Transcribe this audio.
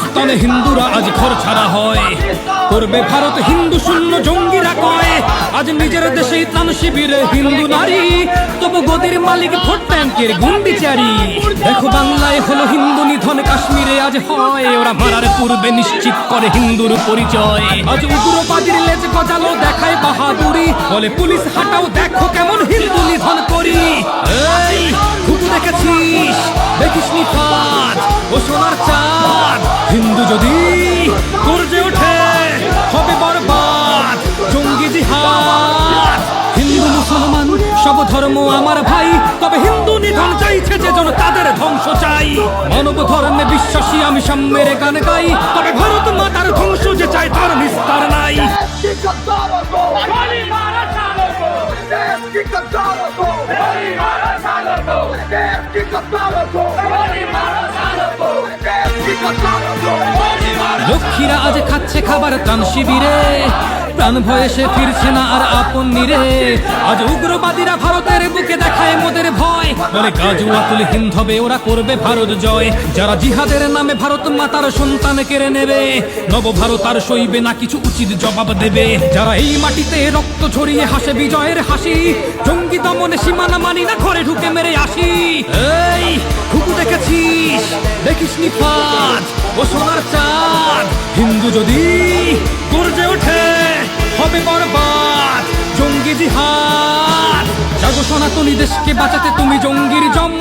হিন্দুস্তানে হিন্দুরা আজ ঘর ছাড়া হয়। করবে ভারত হিন্দু শূন্য জঙ্গিরা কয়। আজ নিজের দেশেই ত্রাণ শিবিরে হিন্দু নারী। তবু গদির মালিক ভোট ব্যাংকের গুন্ডিচারি দেখো বাংলায় হলো হিন্দু নিধন, কাশ্মীরে আজ হয়। ওরা মারার পূর্বে নিশ্চিত করে হিন্দুর পরিচয়। আজ উগ্রবাদীর লেজ গজালো দেখায় বাহাদুরি। বলে পুলিশ, হাটাও দেখো কেমন হিন্দু নিধন করি। এই খুব দেখেছিস? দেখিস নি ফাঁদ ও সোনার চাঁদ। হিন্দু যদি গর্জে ওঠে, হবে বরবাদ। জঙ্গি জিহাদ। হিন্দু মুসলমান, সব ধর্ম আমার ভাই। তবে হিন্দু নিধন চাইছে যে জন তাদের ধ্বংস চাই। মানব ধর্মে বিশ্বাসী আমি সাম্যের গান গাই। তবে ভারত মাতার ধ্বংস যে চায় তার নিস্তার নাই। লক্ষ্মীরা আজ খাচ্ছে খাবার ত্রাণ শিবিরে। প্রাণ ভয়ে সে ফিরছে না আর আপন নিরে। আজ উগ্রবাদীরা ভারতের বুকে দেখায় মোদের ভয়। বলে গাজুয়া তুলে হিন্দ হবে, ওরা করবে ভারত জয়। যারা জিহাদের নামে ভারত মাতার সন্তান কেড়ে নেবে নব ভারত আর সইবে না কিছু উচিত জবাব দেবে। যারা এই মাটিতে রক্ত ছড়িয়ে হাসে বিজয়ের হাসি, জঙ্গি দমনে সীমানা মানি না, ঘরে ঢুকে মেরে আসি। এই হুকু দেখেছিস? দেখিস নি ফাঁদ, ও সোনার চাঁদ। হিন্দু যদি গর্জে ওঠে, হবে বরবাদ। জঙ্গি জিহাদ সনাতনী দেশকে বাঁচাতে তুমি জঙ্গির জম।